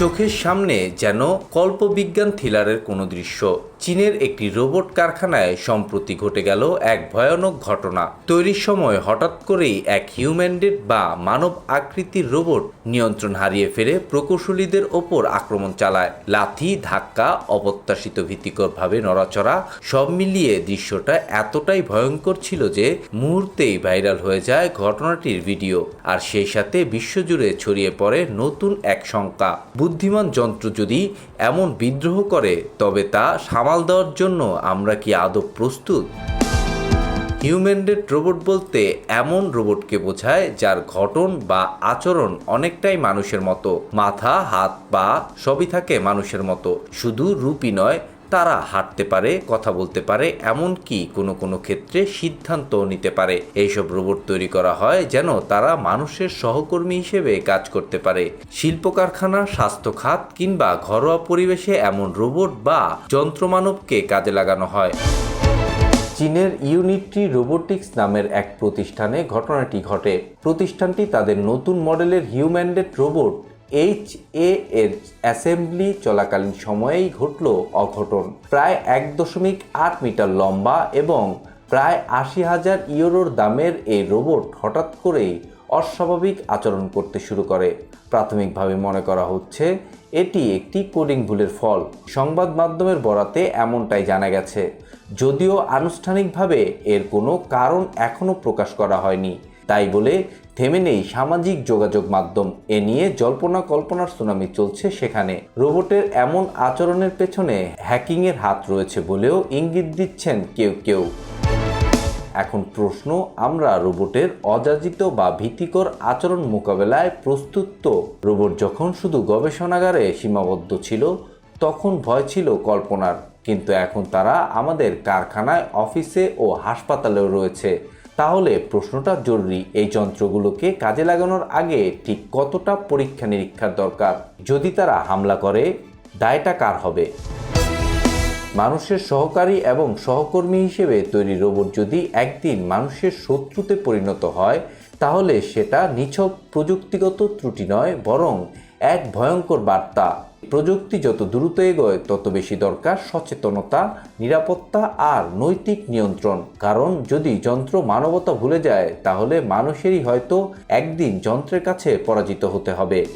চোখের সামনে যেন কল্পবিজ্ঞান থ্রিলারের কোনো দৃশ্য। চীনের একটি রোবট কারখানায় সম্প্রতি ঘটে গেল এক ভয়ানক ঘটনা। তৈরির সময় হঠাৎ করেই এক হিউম্যান্ডেড বা মানব আকৃতির রোবট নিয়ন্ত্রণ হারিয়ে ফেলে প্রকৌশলীদের ওপর আক্রমণ চালায়। লাথি, ধাক্কা, অপ্রত্যাশিত ভীতিকরভাবে নড়াচড়া, সব মিলিয়ে দৃশ্যটা এতটাই ভয়ঙ্কর ছিল যে মুহূর্তেই ভাইরাল হয়ে যায় ঘটনাটির ভিডিও। আর সেই সাথে বিশ্বজুড়ে ছড়িয়ে পড়ে নতুন এক শঙ্কা। বুদ্ধিমান যন্ত্র যদি এমন বিদ্রোহ করে, তবে তা সামাল দেওয়ার জন্য আমরা কি আদৌ প্রস্তুত? হিউম্যানডেড রোবট বলতে এমন রোবটকে বোঝায় যার ঘটন বা আচরণ অনেকটাই মানুষের মতো। মাথা, হাত, পা সবই থাকে মানুষের মতো। শুধু রূপই নয় তারা হাঁটতে পারে, কথা বলতে পারে, এমনকি কোনো কোনো ক্ষেত্রে সিদ্ধান্ত নিতে পারে। এইসব রোবট তৈরি করা হয় যেন তারা মানুষের সহকর্মী হিসেবে কাজ করতে পারে। শিল্প কারখানা স্বাস্থ্য খাত কিংবা ঘরোয়া পরিবেশে এমন রোবট বা যন্ত্রমানবকে কাজে লাগানো হয়। চীনের ইউনিট্রি রোবোটিক্স নামের এক প্রতিষ্ঠানে ঘটনাটি ঘটে। প্রতিষ্ঠানটি তাদের নতুন মডেলের হিউম্যান্ডেড রোবট এইচ এ এর অ্যাসেম্বলি চলাকালীন সময়েই ঘটল অঘটন। প্রায় এক দশমিক আট মিটার লম্বা এবং প্রায় আশি হাজার ইউরোর দামের এই রোবট হঠাৎ করেই অস্বাভাবিক আচরণ করতে শুরু করে। প্রাথমিকভাবে মনে করা হচ্ছে, এটি একটি কোডিং ভুলের ফল। সংবাদ মাধ্যমের বরাতে এমনটাই জানা গেছে। যদিও আনুষ্ঠানিকভাবে এর কোনো কারণ এখনও প্রকাশ করা হয়নি, তাই বলে থেমে নেই সামাজিক যোগাযোগ মাধ্যম। এ নিয়ে জল্পনা কল্পনার সুনামি চলছে সেখানে। রোবটের এমন আচরণের পেছনে হ্যাকিংয়ের হাত রয়েছে বলেও ইঙ্গিত দিচ্ছেন কেউ কেউ। এখন প্রশ্ন, আমরা রোবটের অযাচিত বা ভীতিকর আচরণ মোকাবেলায় প্রস্তুত তো? রোবট যখন শুধু গবেষণাগারে সীমাবদ্ধ ছিল, তখন ভয় ছিল কল্পনার। কিন্তু এখন তারা আমাদের কারখানায়, অফিসে ও হাসপাতালেও রয়েছে। তাহলে প্রশ্নটা জরুরি, এই যন্ত্রগুলোকে কাজে লাগানোর আগে ঠিক কতটা পরীক্ষা নিরীক্ষার দরকার? যদি তারা হামলা করে, দায়টা কার হবে? মানুষের সহকারী এবং সহকর্মী হিসেবে তৈরি রোবট যদি একদিন মানুষের শত্রুতে পরিণত হয়, তাহলে সেটা নিছক প্রযুক্তিগত ত্রুটি নয়, বরং এক ভয়ঙ্কর বার্তা। প্রযুক্তি যত দ্রুত এগোয়, তত বেশি দরকার সচেতনতা, নিরাপত্তা আর নৈতিক নিয়ন্ত্রণ। কারণ যদি যন্ত্র মানবতা ভুলে যায়, তাহলে মানুষেরই হয়তো একদিন যন্ত্রের কাছে পরাজিত হতে হবে।